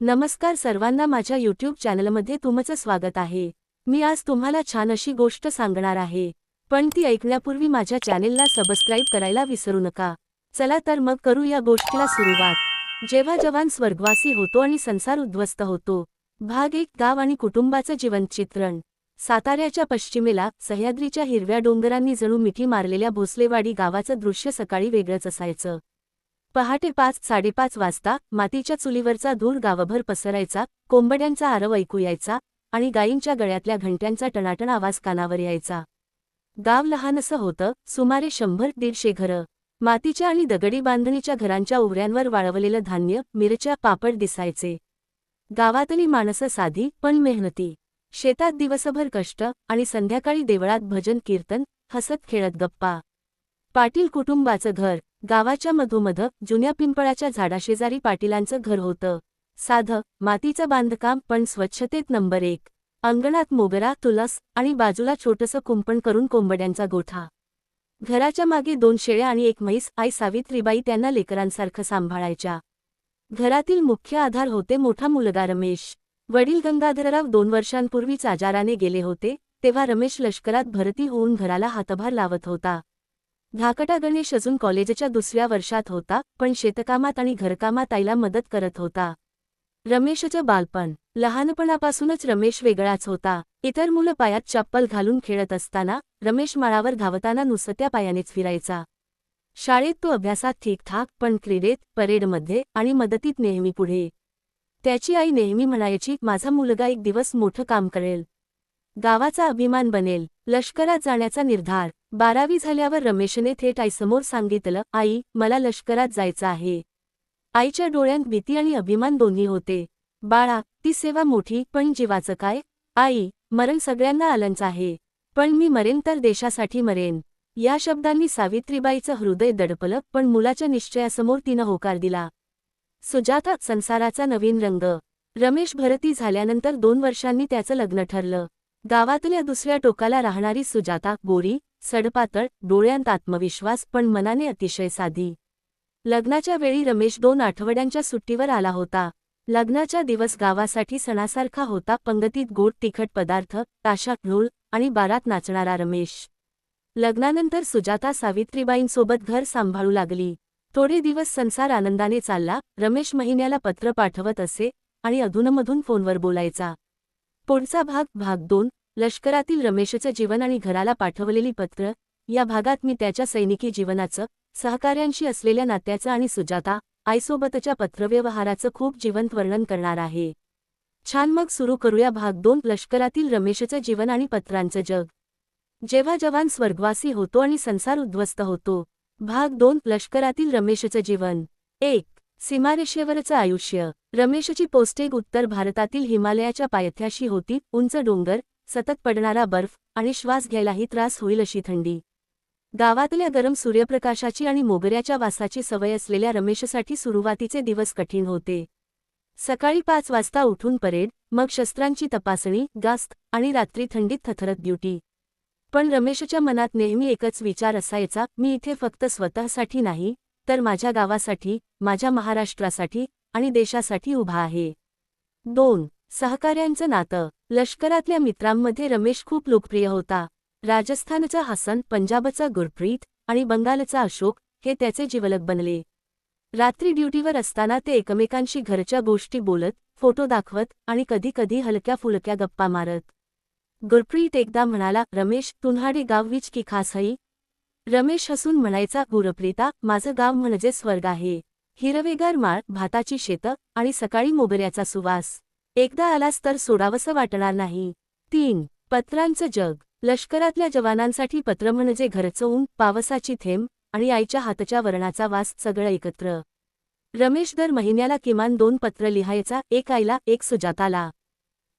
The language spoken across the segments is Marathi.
नमस्कार सर्वांना माझ्या यूट्यूब चॅनलमध्ये तुमचं स्वागत आहे. मी आज तुम्हाला छान अशी गोष्ट सांगणार आहे. पण ती ऐकण्यापूर्वी माझ्या चॅनेलला सबस्क्राईब करायला विसरू नका. चला तर मग करू या गोष्टीला सुरुवात. जेव्हा जवान स्वर्गवासी होतो आणि संसार उद्ध्वस्त होतो भाग एक गाव आणि कुटुंबाचं जीवनचित्रण. चित्रण साताऱ्याच्या पश्चिमेला सह्याद्रीच्या हिरव्या डोंगरांनी जणू मिठी मारलेल्या भोसलेवाडी गावाचं दृश्य सकाळी वेगळंच असायचं. पहाटे पाच साडेपाच वाजता मातीच्या चुलीवरचा धूर गावभर पसरायचा कोंबड्यांचा आरव ऐकू यायचा आणि गायींच्या गळ्यातल्या घंट्यांचा टणाटण आवाज कानावर यायचा. गाव लहानसं होतं सुमारे शंभर दीडशे घरं. मातीच्या आणि दगडी बांधणीच्या घरांच्या उवऱ्यांवर वाळवलेलं धान्य मिरच्या पापड दिसायचे. गावातली माणसं साधी पण मेहनती. शेतात दिवसभर कष्ट आणि संध्याकाळी देवळात भजन कीर्तन हसत खेळत गप्पा. पाटील कुटुंबाचं घर गावाच्या मधोमध जुन्या पिंपळाच्या झाडाशेजारी पाटीलांचं घर होतं. साधं मातीचं बांधकाम पण स्वच्छतेत नंबर एक. अंगणात मोगरा तुलस आणि बाजूला छोटंसं कुंपण करून कोंबड्यांचा गोठा. घराच्या मागे दोन शेळ्या आणि एक म्हैस आई सावित्रीबाई त्यांना लेकरांसारखं सांभाळायच्या. घरातील मुख्य आधार होते मोठा मुलगा रमेश. वडील गंगाधरराव दोन वर्षांपूर्वीच आजाराने गेले होते तेव्हा रमेश लष्करात भरती होऊन घराला हातभार लावत होता. धाकटा गणेश अजून कॉलेजच्या दुसऱ्या वर्षात होता पण शेतकामात आणि घरकामात आईला मदत करत होता. रमेशचं बालपण. लहानपणापासूनच रमेश वेगळाच होता. इतर मुलं पायात चप्पल घालून खेळत असताना रमेश माळावर धावताना नुसत्या पायानेच फिरायचा. शाळेत तो अभ्यासात ठीकठाक पण क्रीडेत परेडमध्ये आणि मदतीत नेहमी पुढे. त्याची आई नेहमी म्हणायची माझा मुलगा एक दिवस मोठं काम करेल. गावाचा अभिमान बनेल. लष्करात जाण्याचा निर्धार. बारावी झाल्यावर रमेशने थेट आईसमोर सांगितलं आई मला लष्करात जायचं आहे. आईच्या डोळ्यांत भीती आणि अभिमान दोन्ही होते. बाळा ती सेवा मोठी पण जीवाचं काय? आई मरण सगळ्यांना आलंच आहे. पण मी मरेन तर देशासाठी मरेन. या शब्दांनी सावित्रीबाईचं हृदय दडपलं पण मुलाच्या निश्चयासमोर तिनं होकार दिला. सुजाता संसाराचा नवीन रंग. रमेश भरती झाल्यानंतर दोन वर्षांनी त्याचं लग्न ठरलं. गावातल्या दुसऱ्या टोकाला राहणारी सुजाता गोरी सडपातळ डोळ्यांत आत्मविश्वास पण मनाने अतिशय साधी. लग्नाच्या वेळी रमेश दोन आठवड्यांच्या सुट्टीवर आला होता. लग्नाचा दिवस गावासाठी सणासारखा होता पंगतीत गोड तिखट पदार्थ ताशा ढोल आणि बारात नाचणारा रमेश. लग्नानंतर सुजाता सावित्रीबाईंसोबत घर सांभाळू लागली. थोडे दिवस संसार आनंदाने चालला रमेश महिन्याला पत्र पाठवत असे आणि अधूनमधून फोनवर बोलायचा. पुढचा भाग भाग दोन लष्करातील रमेशचं जीवन आणि घराला पाठवलेली पत्र या भागात मी त्याच्या सैनिकी जीवनाचं सहकार्यांशी असलेल्या नात्याचं आणि सुजाता आईसोबतच्या पत्रव्यवहाराचं खूप जिवंत वर्णन करणार आहे. छान मग सुरू करूया भाग दोन लष्करातील रमेशचं जीवन आणि पत्रांचं जग. जेव्हा जवान स्वर्गवासी होतो आणि संसार उद्ध्वस्त होतो. भाग दोन लष्करातील रमेशचं जीवन. एक सीमारेषेवरचं आयुष्य. रमेशची पोस्टेग उत्तर भारतातील हिमालयाच्या पायथ्याशी होती. उंच डोंगर सतत पडणारा बर्फ आणि श्वास घ्यायलाही त्रास होईल अशी थंडी. गावातल्या गरम सूर्यप्रकाशाची आणि मोगऱ्याच्या वासाची सवय असलेल्या रमेशसाठी सुरुवातीचे दिवस कठीण होते. सकाळी पाच वाजता उठून परेड मग शस्त्रांची तपासणी गास्त आणि रात्री थंडीत थथरत ड्युटी. पण रमेशच्या मनात नेहमी एकच विचार असायचा मी इथे फक्त स्वतःसाठी नाही तर माझ्या गावासाठी माझ्या महाराष्ट्रासाठी आणि देशासाठी उभा आहे. दोन सहकार्यांचं नातं. लष्करातल्या मित्रांमध्ये रमेश खूप लोकप्रिय होता. राजस्थानचा हसन पंजाबचा गुरप्रीत आणि बंगालचा अशोक हे त्याचे जीवलक बनले. रात्री ड्युटीवर असताना ते एकमेकांशी घरच्या गोष्टी बोलत फोटो दाखवत आणि कधीकधी हलक्या फुलक्या गप्पा मारत. गुरप्रीत एकदा म्हणाला रमेश तुन्हाडे गाव विच की खास हई रमेश हसून म्हणायचा गुरप्रीता माझं गाव म्हणजे स्वर्ग आहे. हिरवेगार माळ भाताची शेतं आणि सकाळी मोगऱ्याचा सुवास. एकदा आलास तर सोडावंसं वाटणार नाही. तीन पत्रांचं जग. लष्करातल्या जवानांसाठी पत्र म्हणजे घरचं ऊन पावसाची थेंब आणि आईच्या हातच्या वर्णाचा वास सगळं एकत्र. रमेश दर महिन्याला किमान दोन पत्र लिहायचा एक आईला एक सुजाताला.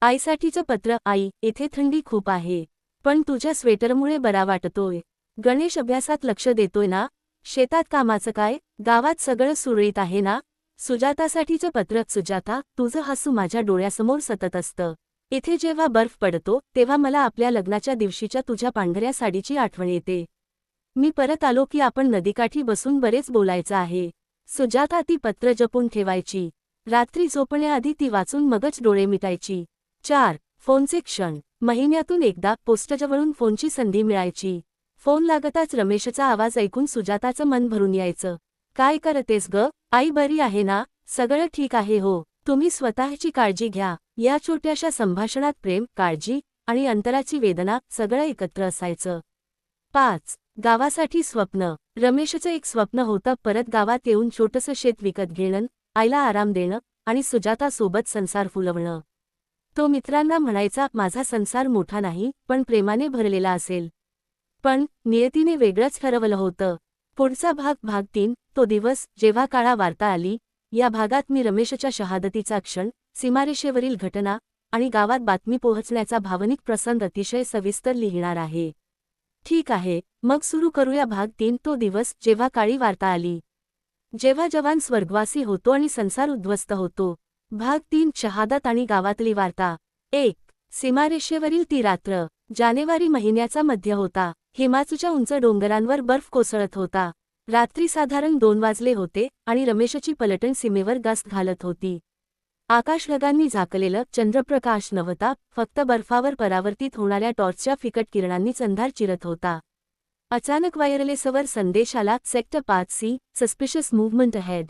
आईसाठीचं पत्र आई येथे थंडी खूप आहे. पण तुझ्या स्वेटरमुळे बरा वाटतोय. गणेश अभ्यासात लक्ष देतोय ना? शेतात कामाचं काय? गावात सगळं सुरळीत आहे ना? सुजातासाठीचं पत्रक सुजाता तुझं हसू माझ्या डोळ्यासमोर सतत असतं. इथे जेव्हा बर्फ पडतो तेव्हा मला आपल्या लग्नाच्या दिवशीच्या तुझ्या पांढऱ्या साडीची आठवण येते. मी परत आलो की आपण नदीकाठी बसून बरेच बोलायचं आहे. सुजाता ती पत्र जपून ठेवायची. रात्री झोपण्याआधी ती वाचून मगच डोळे मिटायची. चार फोनचे क्षण. महिन्यातून एकदा पोस्टजवळून फोनची संधी मिळायची. फोन लागताच रमेशचा आवाज ऐकून सुजाताचं मन भरून यायचं. काय करतेस ग? आई बरी आहे ना? सगळं ठीक आहे हो. तुम्ही स्वतःची काळजी घ्या. या छोट्याशा संभाषणात प्रेम काळजी आणि अंतराची वेदना सगळं एकत्र असायचं. पाच. गावासाठी स्वप्न. रमेशचं एक स्वप्न होतं परत गावात येऊन छोटंसं शेत विकत घेणं आईला आराम देणं आणि सुजातासोबत संसार फुलवणं. तो मित्रांना म्हणायचा माझा संसार मोठा नाही पण प्रेमाने भरलेला असेल. पण नियतीने वेगळंच ठरवलं होतं. पुढचा भाग भाग तीन तो दिवस जेव्हा काळा वार्ता आली या भागात मी रमेशच्या शहादतीचा क्षण सीमारेषेवरील घटना आणि गावात बातमी पोहोचण्याचा भावनिक प्रसंग अतिशय सविस्तर लिहिणार आहे. ठीक आहे मग सुरू करूया भाग तीन तो दिवस जेव्हा काळी वार्ता आली. जेव्हा जवान स्वर्गवासी होतो आणि संसार उद्ध्वस्त होतो. भाग तीन शहादत आणि गावातली वार्ता. एक सीमारेषेवरील ती रात्र जानेवारी महिन्याचा मध्य होता. हिमाचूच्या उंच डोंगरांवर बर्फ कोसळत होता. रात्री साधारण दोन वाजले होते आणि रमेशची पलटण सीमेवर गस्त घालत होती. आकाश ढगांनी झाकलेलं चंद्रप्रकाश नव्हता फक्त बर्फावर परावर्तित होणाऱ्या टॉर्चच्या फिकट किरणांनीच अंधार चिरत होता. अचानक वायरलेसवर संदेश आला सेक्टर पाच सी सस्पिशियस मूव्हमेंट हेड.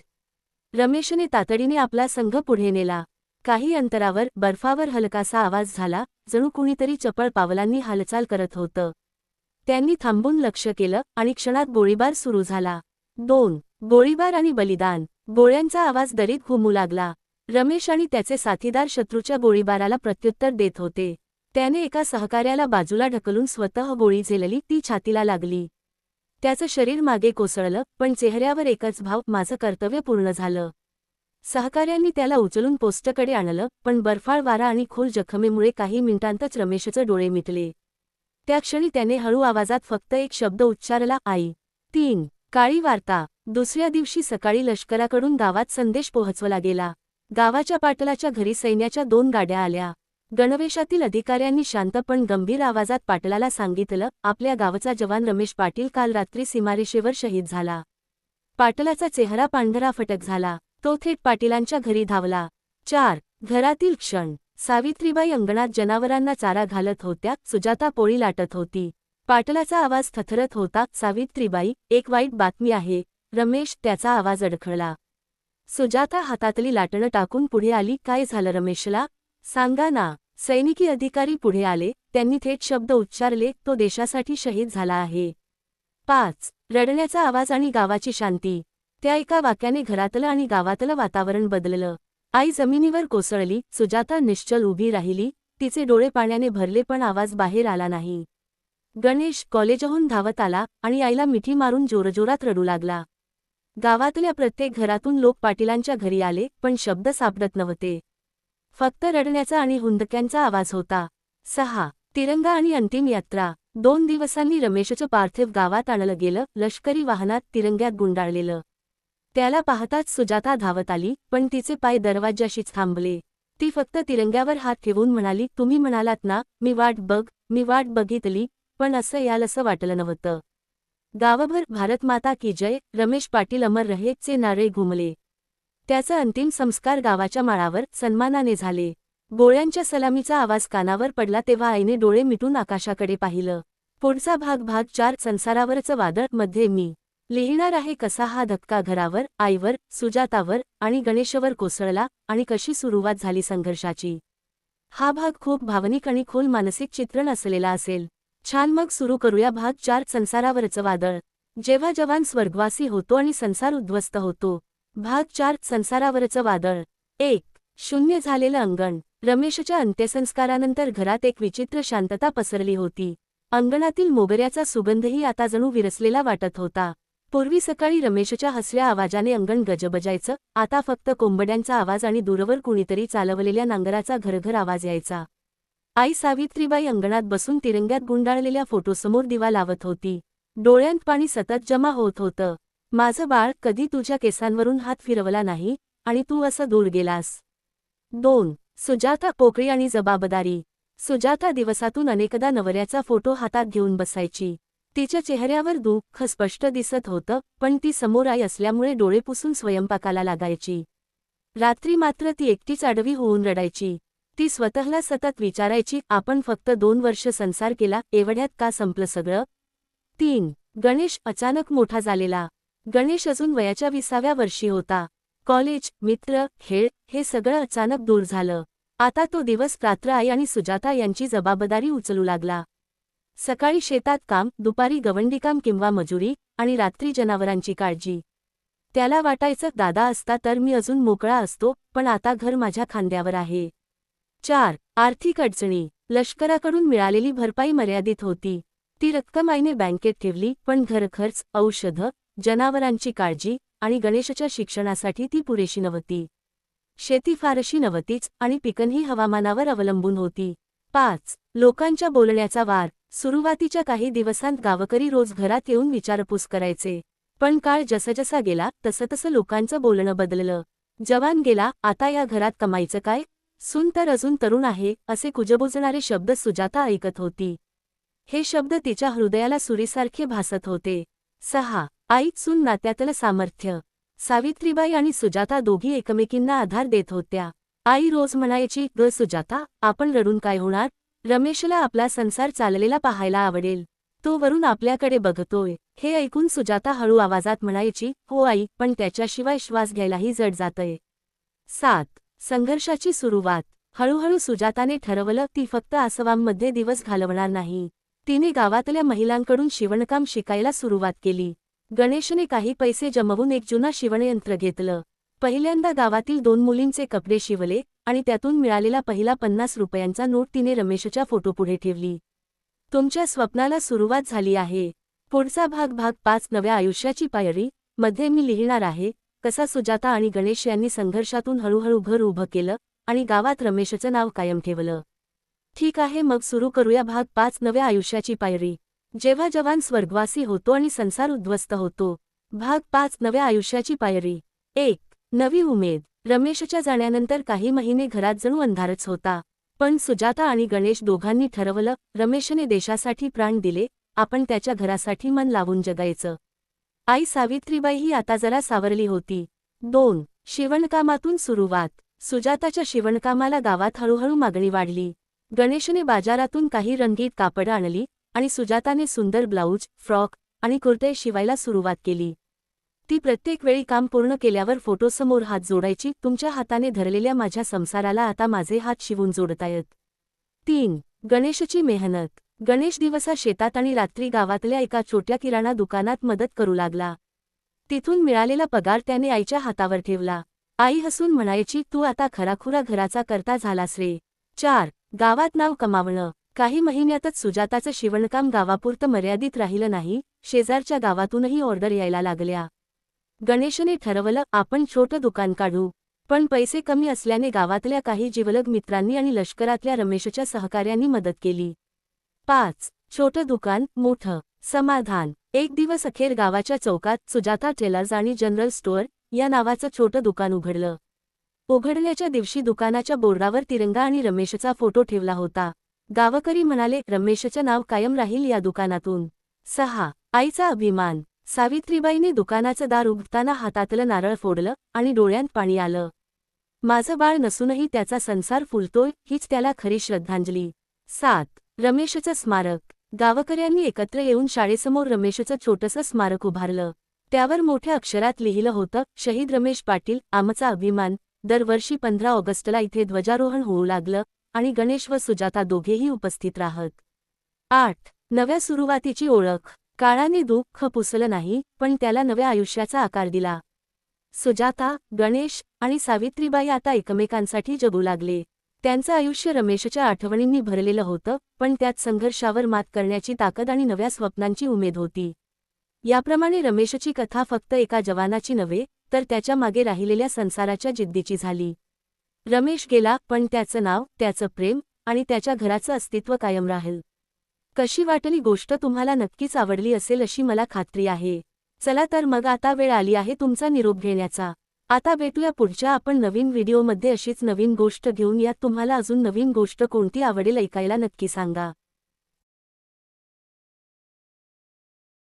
रमेशने तातडीने आपला संघ पुढे नेला. काही अंतरावर बर्फावर हलकासा आवाज झाला जणू कुणीतरी चपळ पावलांनी हालचाल करत होतं. त्यांनी थांबून लक्ष केलं आणि क्षणात गोळीबार सुरू झाला. दोन गोळीबार आणि बलिदान. गोळ्यांचा आवाज दरीत घुमू लागला. रमेश आणि त्याचे साथीदार शत्रूच्या गोळीबाराला प्रत्युत्तर देत होते. त्याने एका सहकार्याला बाजूला ढकलून स्वतः गोळी झेलली ती छातीला लागली. त्याचं शरीर मागे कोसळलं पण चेहऱ्यावर एकच भाव माझं कर्तव्य पूर्ण झालं. सहकार्यांनी त्याला उचलून पोस्टकडे आणलं पण बर्फाळ वारा आणि खोल जखमेमुळे काही मिनिटांतच रमेशचं डोळे मिटले. त्या क्षणी त्याने हळू आवाजात फक्त एक शब्द उच्चारला आई. तीन काळी वार्ता. दुसऱ्या दिवशी सकाळी लष्कराकडून गावात संदेश पोहोचवला गेला. गावाच्या पाटलाच्या घरी सैन्याच्या दोन गाड्या आल्या. गणवेशातील अधिकाऱ्यांनी शांत पण गंभीर आवाजात पाटलाला सांगितलं आपल्या गावचा जवान रमेश पाटील काल रात्री सीमारेषेवर शहीद झाला. पाटलाचा चेहरा पांढरा फटक झाला. तो थेट पाटीलांच्या घरी धावला. चार घरातील क्षण. सावित्रीबाई अंगणात जनावरांना चारा घालत होत्या सुजाता पोळी लाटत होती. पाटलाचा आवाज थथरत होता सावित्रीबाई एक वाईट बातमी आहे. रमेश त्याचा आवाज अडखळला. सुजाता हातातली लाटणं टाकून पुढे आली काय झालं रमेशला? सांगा ना. सैनिकी अधिकारी पुढे आले त्यांनी थेट शब्द उच्चारले तो देशासाठी शहीद झाला आहे. पाच. रडण्याचा आवाज आणि गावाची शांती. त्या एका वाक्याने घरातलं आणि गावातलं वातावरण बदललं. आई जमिनीवर कोसळली सुजाता निश्चल उभी राहिली तिचे डोळे पाण्याने भरले पण आवाज बाहेर आला नाही. गणेश कॉलेजहून धावत आला आणि आईला मिठी मारून जोरजोरात रडू लागला. गावातल्या प्रत्येक घरातून लोक पाटीलांच्या घरी आले पण शब्द सापडत नव्हते. फक्त रडण्याचा आणि हुंदक्यांचा आवाज होता. सहा तिरंगा आणि अंतिम यात्रा. दोन दिवसांनी रमेशचं पार्थिव गावात आणलं गेलं लष्करी वाहनात तिरंग्यात गुंडाळलेलं. त्याला पाहताच सुजाता धावत आली पण तिचे पाय दरवाज्याशीच थांबले. ती फक्त तिरंग्यावर हात ठेवून म्हणाली तुम्ही म्हणालात ना मी वाट बघ मी वाट बघितली पण असं यालसं वाटलं नव्हतं. गावभर भारतमाता की जय रमेश पाटील अमर रहेचे नारे घुमले. त्याचा अंतिम संस्कार गावाच्या माळावर सन्मानाने झाले. गोळ्यांच्या सलामीचा आवाज कानावर पडला तेव्हा आईने डोळे मिटून आकाशाकडे पाहिलं. पुढचा भाग भाग चार संसारावरचं वादळमध्ये मी लिहिणार आहे कसा हा धक्का घरावर आईवर सुजातावर आणि गणेशवर कोसळला आणि कशी सुरुवात झाली संघर्षाची? हा भाग खूप भावनिक आणि खोल मानसिक चित्रण असलेला असेल. छान मग सुरू करूया भाग चार संसारावरचं वादळ. जेव्हा जवान स्वर्गवासी होतो आणि संसार उद्ध्वस्त होतो. भाग चार संसारावरचं वादळ. एक शून्य झालेलं अंगण. रमेशच्या अंत्यसंस्कारानंतर घरात एक विचित्र शांतता पसरली होती. अंगणातील मोगऱ्याचा सुगंधही आता जणू विरसलेला वाटत होता. पूर्वी सकाळी रमेशच्या हसल्या आवाजाने अंगण गजबजायचं आता फक्त कोंबड्यांचा आवाज आणि दूरवर कुणीतरी चालवलेल्या नांगराचा घरघर आवाज यायचा. आई सावित्रीबाई अंगणात बसून तिरंग्यात गुंडाळलेल्या फोटोसमोर दिवा लावत होती. डोळ्यांत पाणी सतत जमा होत होतं. माझं बाळ कधी तुझ्या केसांवरून हात फिरवला नाही आणि तू असं दूर गेलास? दोन. सुजाता पोकळी आणि जबाबदारी. सुजाता दिवसातून अनेकदा नवऱ्याचा फोटो हातात घेऊन बसायची. तिच्या चेहऱ्यावर दुःख स्पष्ट दिसत होतं पण ती समोर आई असल्यामुळे डोळे पुसून स्वयंपाकाला लागायची. रात्री मात्र ती एकटीच आडवी होऊन रडायची. ती स्वतःला सतत विचारायची आपण फक्त दोन वर्ष संसार केला एवढ्यात का संपलं सगळं? तीन गणेश अचानक मोठा झालेला. गणेश अजून वयाच्या विसाव्या वर्षी होता. कॉलेज मित्र खेळ हे सगळं अचानक दूर झालं. आता तो दिवस रात्र आई आणि सुजाता यांची जबाबदारी उचलू लागला. सकाळी शेतात काम दुपारी गवंडीकाम किंवा मजुरी आणि रात्री जनावरांची काळजी. त्याला वाटायचं दादा असता तर मी अजून मोकळा असतो पण आता घर माझ्या खांद्यावर आहे. चार आर्थिक अडचणी. लष्कराकडून मिळालेली भरपाई मर्यादित होती. ती रक्कम आईने बँकेत ठेवली पण घरखर्च औषधं जनावरांची काळजी आणि गणेशच्या शिक्षणासाठी ती पुरेशी नव्हती. शेती फारशी नव्हतीच आणि पिकनही हवामानावर अवलंबून होती. पाच लोकांच्या बोलण्याचा वार. सुरुवातीच्या काही दिवसांत गावकरी रोज घरात येऊन विचारपूस करायचे. पण काळ जसजसा गेला तसतसं लोकांचं बोलणं बदललं. जवान गेला आता या घरात कमायचं काय? सून तर अजून तरुण आहे असे कुजबुजणारे शब्द सुजाता ऐकत होती. हे शब्द तिच्या हृदयाला सुरीसारखे भासत होते. सहा आई सून नात्यातलं सामर्थ्य. सावित्रीबाई आणि सुजाता दोघी एकमेकींना आधार देत होत्या. आई रोज म्हणायची ग सुजाता आपण रडून काय होणार? रमेशला आपला संसार चाललेला पाहायला आवडेल. तो वरून आपल्याकडे बघतोय. हे ऐकून सुजाता हळू आवाजात म्हणायची हो आई पण त्याच्याशिवाय श्वास घ्यायलाही जड जातय. सात. संघर्षाची सुरुवात. हळूहळू सुजाताने ठरवलं ती फक्त आसवांमध्ये दिवस घालवणार नाही. तिने गावातल्या महिलांकडून शिवणकाम शिकायला सुरुवात केली. गणेशने काही पैसे जमवून एक जुना शिवणयंत्र घेतलं. पहिल्यांदा गावातील दोन मुलींचे कपडे शिवले आणि त्यातून मिळालेला पहिला पन्नास रुपयांचा नोट तिने रमेशच्या फोटोपुढे ठेवली. तुमच्या स्वप्नाला सुरुवात झाली आहे. पुढचा भाग भाग पाच नव्या आयुष्याची पायरी. मध्ये मी लिहिणार आहे कसा सुजाता आणि गणेश यांनी संघर्षातून हळूहळू घर उभं केलं आणि गावात रमेशचं नाव कायम ठेवलं. ठीक आहे मग सुरू करूया भाग पाच नव्या आयुष्याची पायरी. जेव्हा जवान स्वर्गवासी होतो आणि संसार उद्ध्वस्त होतो. भाग पाच नव्या आयुष्याची पायरी. एक नवी उमेद. रमेशच्या जाण्यानंतर काही महिने घरात जणू अंधारच होता. पण सुजाता आणि गणेश दोघांनी ठरवलं रमेशने देशासाठी प्राण दिले आपण त्याच्या घरासाठी मन लावून जगायचं. आई सावित्रीबाई ही आता जरा सावरली होती. दोन. शिवणकामातून सुरुवात. सुजाताच्या शिवणकामाला गावात हळूहळू मागणी वाढली. गणेशने बाजारातून काही रंगीत कापडं आणली आणि सुजाताने सुंदर ब्लाऊज फ्रॉक आणि कुर्ते शिवायला सुरुवात केली. ती प्रत्येक वेळी काम पूर्ण केल्यावर फोटोसमोर हात जोडायची तुमच्या हाताने धरलेल्या माझ्या संसाराला आता माझे हात शिवून जोडतायत. तीन गणेशची मेहनत. गणेश दिवसा शेतात आणि रात्री गावातल्या एका छोट्या किराणा दुकानात मदत करू लागला. तिथून मिळालेला पगार त्याने आईच्या हातावर ठेवला. आई हसून म्हणायची तू आता खराखुरा घराचा करता झालास रे. चार गावात नाव कमावणं. काही महिन्यातच सुजाताचं शिवणकाम गावापुरतं मर्यादित राहिलं नाही. शेजारच्या गावातूनही ऑर्डर यायला लागल्या. गणेशने ठरवलं आपण छोटं दुकान काढू. पण पैसे कमी असल्याने गावातल्या काही जिवलग मित्रांनी आणि लष्करातल्या रमेशच्या सहकार्यांनी मदत केली. पाच. छोटं दुकान मोठं. समाधान. एक दिवस अखेर गावाच्या चौकात सुजाता टेलर्स आणि जनरल स्टोअर या नावाचं छोटं दुकान उघडलं. उघडल्याच्या दिवशी दुकानाच्या बोर्डावर तिरंगा आणि रमेशचा फोटो ठेवला होता. गावकरी म्हणाले रमेशचं नाव कायम राहील या दुकानातून. सहा. आईचा अभिमान. सावित्रीबाईने दुकानाचं दार उघडताना हातातलं नारळ फोडलं आणि डोळ्यांत पाणी आलं. माझं बाळ नसूनही त्याचा संसार फुलतोय हीच त्याला खरी श्रद्धांजली. सात. रमेशचं स्मारक. गावकऱ्यांनी एकत्र येऊन शाळेसमोर रमेशचं छोटंसं स्मारक उभारलं. त्यावर मोठ्या अक्षरात लिहिलं होतं शहीद रमेश पाटील आमचा अभिमान. दरवर्षी पंधरा ऑगस्टला इथे ध्वजारोहण होऊ लागलं आणि गणेश व सुजाता दोघेही उपस्थित राहत. आठ. नव्या सुरुवातीची ओळख. काळाने दुःख पुसलं नाही पण त्याला नव्या आयुष्याचा आकार दिला. सुजाता गणेश आणि सावित्रीबाई आता एकमेकांसाठी जगू लागले. त्यांचं आयुष्य रमेशच्या आठवणींनी भरलेलं होतं पण त्यात संघर्षावर मात करण्याची ताकद आणि नव्या स्वप्नांची उमेद होती. याप्रमाणे रमेशची कथा फक्त एका जवानाची नव्हे तर त्याच्यामागे राहिलेल्या संसाराच्या जिद्दीची झाली. रमेश गेला पण त्याचं नाव त्याचं प्रेम आणि त्याच्या घराचं अस्तित्व कायम राहील. कशी वाटली गोष्ट तुम्हाला नक्कीच आवडली असेल अशी मला खात्री आहे. चला तर मग आता वेळ आली आहे तुमचा निरोप घेण्याचा. आता भेटूया पुढच्या आपण नवीन व्हिडिओमध्ये अशीच नवीन गोष्ट घेऊन यात तुम्हाला अजून नवीन गोष्ट कोणती आवडेल ऐकायला नक्की सांगा.